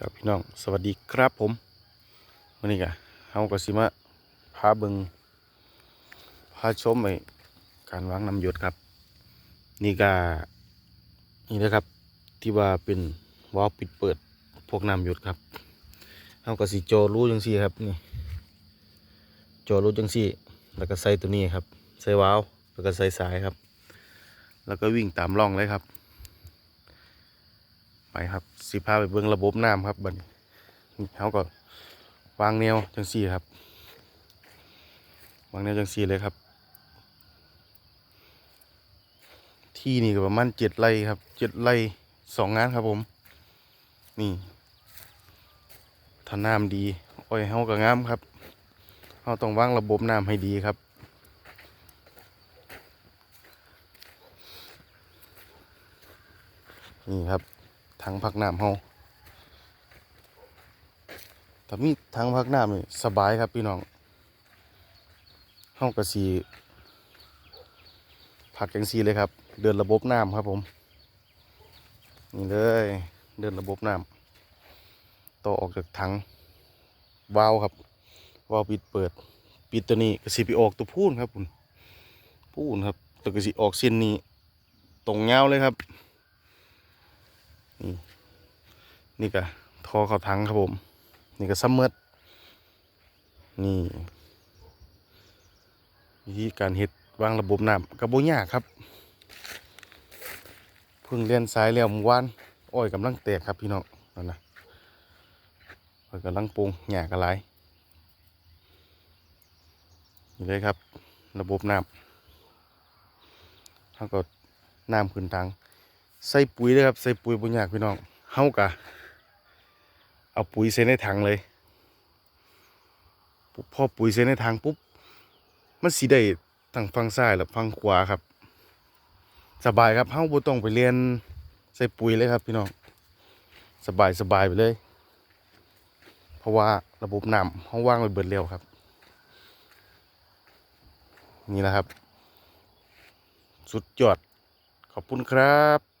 ครับพี่น้องสวัสดีครับผมวันนี้กะเฮาก็สิมาพาเบิงพาชมไอ้การวางน้ำหยดครับ นี่ก็นี่นะครับ ที่ว่าเป็นวาล์วปิดเปิดพวกน้ำหยดครับเฮาก็สิโจอรูจังซี่ครับนี่โจอรูจังซี่ แล้วก็ใส่ตัวนี้ครับ ใส่วาล์วแล้วก็ใส่สายครับ แล้วก็วิ่งตามร่องเลยครับ ไปครับสิพาไปเบิ่งระบบน้ำครับบัดนี้เขาก็วางแนวจังสี่ครับ วางแนวจังสี่เลยครับ ที่นี่ก็ประมาณเจ็ดไร่ครับเจ็ดไร่สองงานครับผม นี่ถ้าน้ำดีอ้อยเฮาก็งามครับเราต้องวางระบบน้ำให้ดีครับนี่ครับ ถังพักน้ำเฮาถ้ามีถังพักน้ำนี่สบายครับพี่น้องเฮากระสีผักจังซีเลยครับ เดินระบบน้ำครับผม นี่เลย เดินระบบน้ำต่อออกจากถังวาล์วครับวาล์วปิดเปิด ปิดตัวนี้กระสีไปออกตัวพูนครับคุณพูนครับตัวกระสีออกเส้นนี้ตรงเงาวเลยครับ นี่นี่ก็ทอเข้าถังครับผม นี่ก็ซัมเมอร์นี่วิธีการเฮ็ดวางระบบน้ำกระโบยากครับเพิ่งเรียนสายแล้วเมื่อวานอ้อยกำลังแตกครับพี่น้องนั่นนะอ้อยกำลังปรุงหยากระไรนี่เลยครับ ระบบน้ำแล้วก็น้ำขึ้นทาง ใส่ปุ๋ยเลยครับ ใส่ปุ๋ยบุญยากพี่น้องเฮากะเอาปุ๋ยใส่ในถังเลยพอปุ๋ยใส่ในถังปุ๊บ มันสีได้ทั้งฝั่งซ้ายและฝั่งขวาครับ สบายครับเฮาบ่ต้องไปเรียนใส่ปุ๋ยเลยครับพี่น้องสบายสบายไปเลย เพราะว่าระบบน้ำเฮาว่างไว้เบิดเร็วครับ นี่แหละครับ สุดยอด ขอบคุณครับ